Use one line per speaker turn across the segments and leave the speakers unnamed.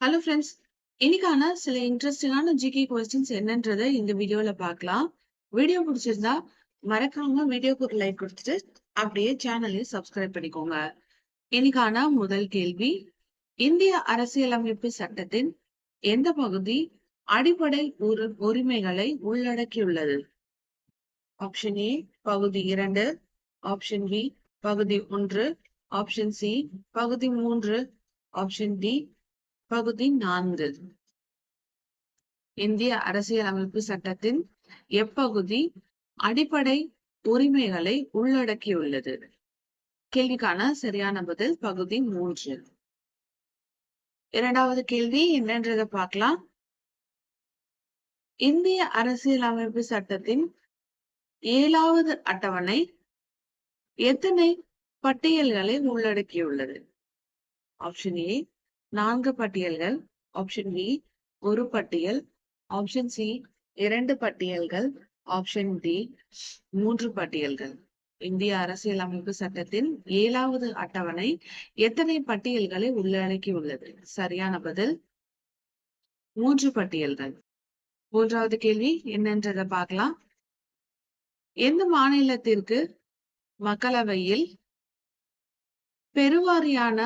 Hello friends இன்னைக்கான சில இன்ட்ரெஸ்டிங்கான ஜிகே கொஸ்டின்ஸ் என்னன்றதை இந்த வீடியோல பார்க்கலாம். வீடியோ பிடிச்சிருந்தா மறக்காம வீடியோக்கு ஒரு லைக் கொடுத்துட்டு அப்படியே சேனலையும் சப்ஸ்கிரைப் பண்ணிக்கோங்க. இன்னைக்கான முதல் கேள்வி இந்திய அரசியலமைப்பு சட்டத்தின் எந்த பகுதி அடிப்படை உரு உரிமைகளை உள்ளடக்கியுள்ளது? ஆப்ஷன் ஏ பகுதி இரண்டு. ஆப்ஷன் பி பகுதி ஒன்று. ஆப்ஷன் சி பகுதி மூன்று. ஆப்ஷன் டி பகுதி நான்கு. இந்திய அரசியலமைப்பு சட்டத்தின் எப்பகுதி அடிப்படை உரிமைகளை உள்ளடக்கியுள்ளது. கேள்விக்கான சரியான பதில் பகுதி மூன்று. இரண்டாவது கேள்வி என்னன்றதை பார்க்கலாம். இந்திய அரசியலமைப்பு சட்டத்தின் ஏழாவது அட்டவணை எத்தனை பட்டியல்களை உள்ளடக்கியுள்ளது? ஆப்ஷன் ஏ நான்கு பட்டியல்கள். ஆப்ஷன் பி ஒரு பட்டியல். ஆப்ஷன் சி இரண்டு பட்டியல்கள். ஆப்ஷன் டி மூன்று பட்டியல்கள். இந்திய அரசியலமைப்பு சட்டத்தின் ஏழாவது அட்டவணை எத்தனை பட்டியல்களை உள்ளடக்கியுள்ளது? சரியான பதில் மூன்று பட்டியல்கள். மூன்றாவது கேள்வி என்னன்றதை பார்க்கலாம். எந்த மாநிலத்திற்கு மக்களவையில் பெருவாரியான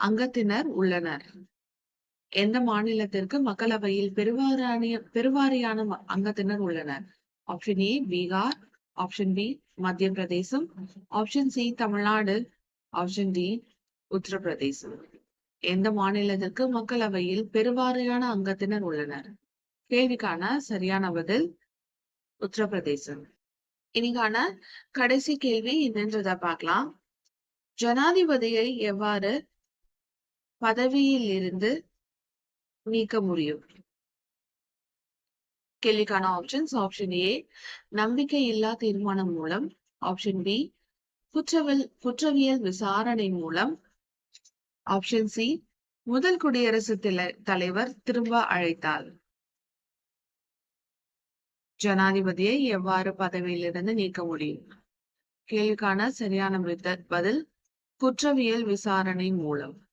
அங்கத்தினர் உள்ளனர். எந்த மாநிலத்திற்கு மக்களவையில் பெருவாரியான பெருவாரியான அங்கத்தினர் உள்ளனர்? Option A Bihar option B Madhya Pradesh option C Tamil Nadu. Option D Uttar Pradesh. எந்த மாநிலத்திற்கு மக்களவையில் பெருவாரியான அங்கத்தினர் உள்ளனர்? கேள்விக்கான சரியான பதில் உத்தரப்பிரதேசம். இன்னைக்கான கடைசி கேள்வி என்னன்றத பார்க்கலாம். ஜனாதிபதியை எவ்வாறு பதவியில் இருந்து நீக்க முடியும். கேள்விக்கான ஆப்ஷன்ஸ் ஆப்ஷன் ஏ நம்பிக்கையில்லா தீர்மானம் மூலம். ஆப்ஷன் பி குற்றவியல் குற்றவியல் விசாரணை மூலம். ஆப்ஷன் சி முதல் குடியரசு தலைவர் திரும்ப அழைத்தார். ஜனாதிபதியை எவ்வாறு பதவியிலிருந்து நீக்க முடியும்? கேள்விக்கான சரியான பதில் குற்றவியல் விசாரணை மூலம்.